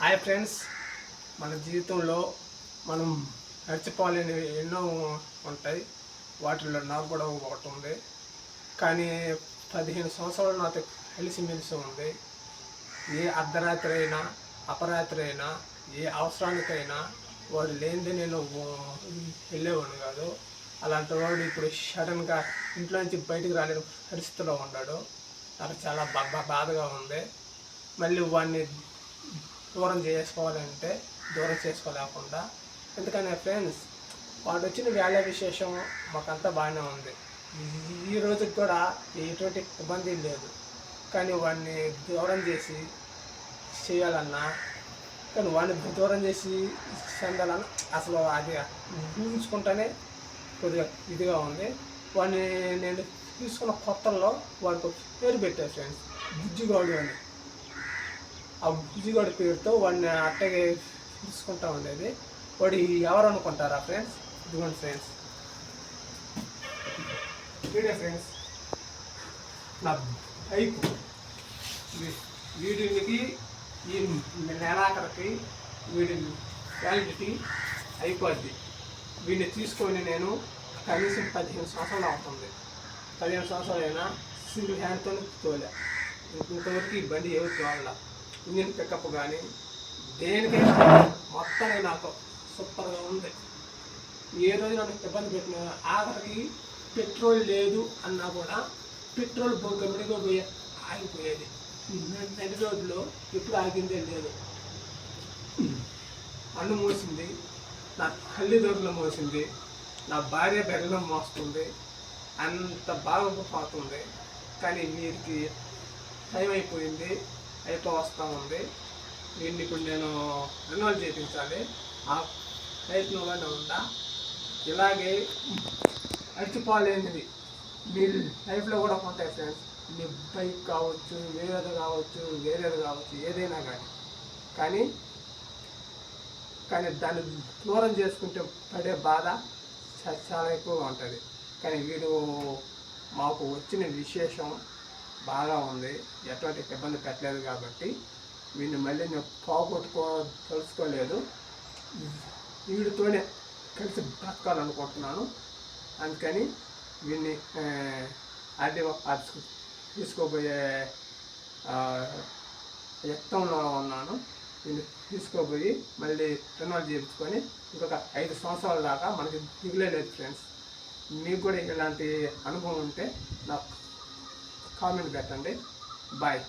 Hi friends. మన జీవితంలో మనం మర్చిపోలేనివి ఎన్నో ఉంటాయి. వాటిల్లో నాకు కూడా ఒకటి ఉంది. కానీ పదిహేను సంవత్సరాలు నాతో కలిసిమెలిసి ఉంది. ఏ అర్ధరాత్రి అయినా అపరాత్రి అయినా ఏ అవసరానికైనా వాడు లేనిదే నేను వెళ్ళేవాడు కాదు. అలాంటి వాడు ఇప్పుడు సడన్గా ఇంట్లో నుంచి బయటికి రాలేని పరిస్థితిలో ఉన్నాడు. నాకు చాలా బాధగా ఉంది. మళ్ళీ వాడిని దూరం చేసుకోవాలంటే దూరం చేసుకోలేకుండా. ఎందుకంటే ఫ్రెండ్స్ వాడు వచ్చిన వేళ విశేషం మాకంతా బాగానే ఉంది. ఈ- రోజుకి కూడా ఎటువంటి ఇబ్బంది లేదు. కానీ వాడిని దూరం చేసి చేయాలన్నా కానీ వాడిని దూరం చేసి చెందాలన్నా అసలు అది ఊహించుకుంటేనే కొద్దిగా ఇదిగా ఉంది. వాడిని నేను తీసుకున్న కొత్తల్లో వాడికి పేరు పెట్టాను ఫ్రెండ్స్ బుజ్జిగౌడు అని. ఆ బుజ్జిగౌడి పేరుతో వాడిని అట్టగే తీసుకుంటా ఉండేది. వాడు ఎవరు అనుకుంటారా ఫ్రెండ్స్? ఇదిగోండి ఫ్రెండ్స్. Video friends. నా బైక్. వీడికి ఈ నెలాఖరికి వీడి వ్యాలిడిటీ అయిపోద్ది. వీడిని తీసుకొని నేను కనీసం పదిహేను సంవత్సరాలు అవుతుంది. పదిహేను సంవత్సరాలు అయినా సింగిల్ హ్యాండ్తో తోలే. ఇంతవరకు ఈ బండి ఎవరు తోవాల ఇంజిన్ పికప్ కానీ దేనికైనా మొత్తానికి నాకు సూపర్గా ఉంది. ఏ రోజు నన్ను ఇబ్బంది పెట్టిన ఆఖరికి పెట్రోల్ లేదు అన్నా కూడా పెట్రోల్ గమ్మిడిగా పోయి ఆగిపోయేది. న- నడి రోడ్లో ఎప్పుడు ఆగిందే లేదు. అన్ను మోసింది నా తల్లిదండ్రులు మోసింది నా భార్య బెల్లం మోస్తుంది అంత బాగా పోతుంది. కానీ వీరికి టైం అయిపోయింది. అయితే వస్తూ ఉంది. దీన్ని ఇప్పుడు నేను రెన్యువల్ చేయించాలి ఆ ప్రయత్నంలోనే ఉందా ఇలాగే అరిచిపోలేనిది మీ లైఫ్లో కూడా ఉంటాయి ఫ్రెండ్స్. మీ బైక్ కావచ్చు వేరేది కావచ్చు వేరేది కావచ్చు ఏదైనా కానీ. కానీ కానీ దాన్ని దూరం చేసుకుంటే పడే బాధ చాలా ఎక్కువగా ఉంటుంది. కానీ వీడు మాకు వచ్చిన విశేషం బాగా ఉంది. ఎటువంటి ఇబ్బంది పెట్టలేదు కాబట్టి వీడిని మళ్ళీ నేను పోగొట్టుకో తెలుసుకోలేదు వీడితోనే కలిసి బ్రతకాలనుకుంటున్నాను. అందుకని వీడిని ఆర్డీఓ ఆఫీస్కి తీసుకోబోయే యత్నంలో ఉన్నాను. దీన్ని తీసుకోబోయి మళ్ళీ రెన్యువల్ చేయించుకొని ఇంకొక ఐదు సంవత్సరాల దాకా మనకి దిగులే లేదు ఫ్రెండ్స్. మీకు కూడా ఇలాంటి అనుభవం ఉంటే నాకు కామెంట్ పెట్టండి బాయ్